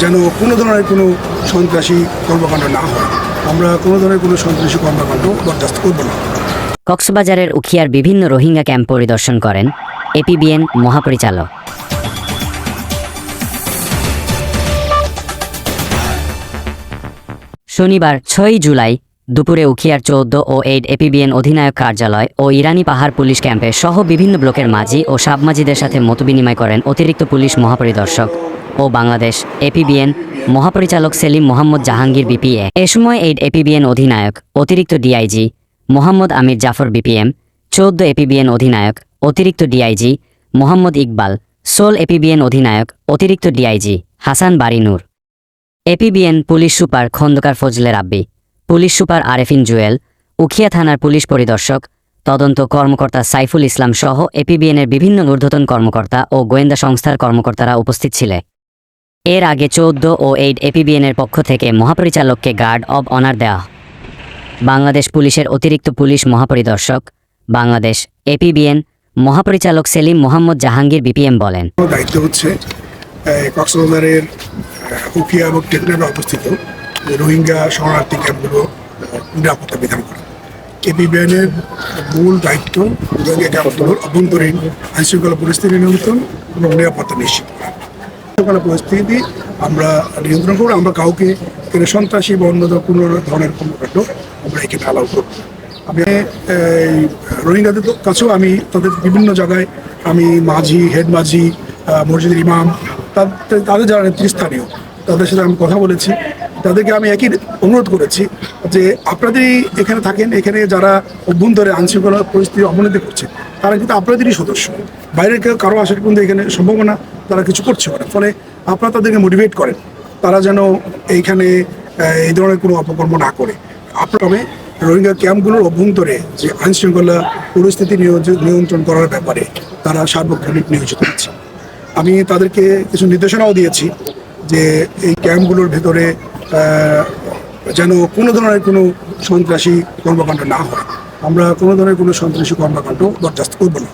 যেন কোনো ধরনের কোনো সন্ত্রাসী কর্মকাণ্ড না হয়। আমরা কোনো ধরনের কোনো সন্ত্রাসী কর্মকাণ্ড বরদাস্ত করব না। কক্সবাজারের উখিয়ার বিভিন্ন রোহিঙ্গা ক্যাম্প পরিদর্শন করেন এপিবিএন মহাপরিচালক। শনিবার ছয়ই জুলাই দুপুরে উখিয়ার চৌদ্দ ও এইট এপিবিএন অধিনায়ক কার্যালয় ও ইরানি পাহাড় পুলিশ ক্যাম্পে সহ বিভিন্ন ব্লকের মাঝি ও সাবমাজিদের সাথে মতবিনিময় করেন অতিরিক্ত পুলিশ মহাপরিদর্শক। ও বাংলাদেশ এপিবিএন মহাপরিচালক সেলিম মোহাম্মদ জাহাঙ্গীর বিপিএ এ সময় এইট এপিবিএন অধিনায়ক, অতিরিক্ত ডিআইজি মোহাম্মদ আমির জাফর বিপিএম চৌদ্দ এপিবিএন অধিনায়ক, অতিরিক্ত DIG Mohammad Iqbal soul APBN অধিনায়ক, অতিরিক্ত DIG Hasan Barinur APBN police super Khondokar Fazle Rabbi, police super Arefin Jewel, Ukhiya থানার পুলিশ পরিদর্শক, তদন্ত কর্মকর্তা সাইফুল ইসলাম সহ এপিবিএনের বিভিন্ন ঊর্ধ্বতন কর্মকর্তা ও গোয়েন্দা সংস্থার কর্মকর্তারা উপস্থিত ছিলেন। এর আগে চৌদ্দ ও এইট এপিবিএনের পক্ষ থেকে মহাপরিচালককে গার্ড অব অনার দেওয়া বাংলাদেশ পুলিশের অতিরিক্ত পুলিশ মহাপরিদর্শক, বাংলাদেশ এপিবিএন মহাপরিচালক সেলিম মোহাম্মদ জাহাঙ্গীর বিপিএম বলেন। দায়িত্ব হচ্ছে কক্সবাজারের উখিয়া এবং অবস্থিত রোহিঙ্গা শরণার্থী ক্যাম্পগুলো নিরাপত্তা বিধান করা। এপিবিএনের মূল দায়িত্ব রোহিঙ্গা ক্যাম্পগুলোর অভ্যন্তরীণ আইনশৃঙ্খলা পরিস্থিতি নিয়ন্ত্রণ এবং নিরাপত্তা নিশ্চিত করা। আইনশৃঙ্খলা পরিস্থিতি, আমরা নিয়ন্ত্রণ করব, আমরা কাউকে কেন সন্ত্রাসী বা অন্য কোনো ধরনের কর্মকাণ্ড আমরা এখানে অ্যালাউ করব। আমি রোহিঙ্গাদের কাছেও আমি তাদের বিভিন্ন জায়গায় আমি মাঝি, হেড মাঝি মসজিদের ইমাম, তাদের তাদের যারা নেতৃস্থানীয় তাদের সাথে আমি কথা বলেছি। তাদেরকে আমি একই অনুরোধ করেছি যে আপনাদেরই এখানে থাকেন, এখানে যারা অভ্যন্তরে আইনশৃঙ্খলা পরিস্থিতি অবনতি করছে তারা কিন্তু আপনাদেরই সদস্য। বাইরের কেউ কারও আসার কিন্তু এখানে সম্ভাবনা তারা কিছু করছে না। ফলে আপনারা তাদেরকে মোটিভেট করেন, তারা যেন এইখানে এই ধরনের কোনো অপকর্ম না করে। আপনার রোহিঙ্গা ক্যাম্পগুলোর অভ্যন্তরে যে আইনশৃঙ্খলা পরিস্থিতি নিয়ন্ত্রণ করার ব্যাপারে তারা সার্বক্ষণিক নিয়োজিত হচ্ছে। আমি তাদেরকে কিছু নির্দেশনাও দিয়েছি যে এই ক্যাম্পগুলোর ভেতরে যেন কোনো ধরনের কোনো সন্ত্রাসী কর্মকাণ্ড না হয়। আমরা কোনো ধরনের কোনো সন্ত্রাসী কর্মকাণ্ড বরদাস্ত করব না।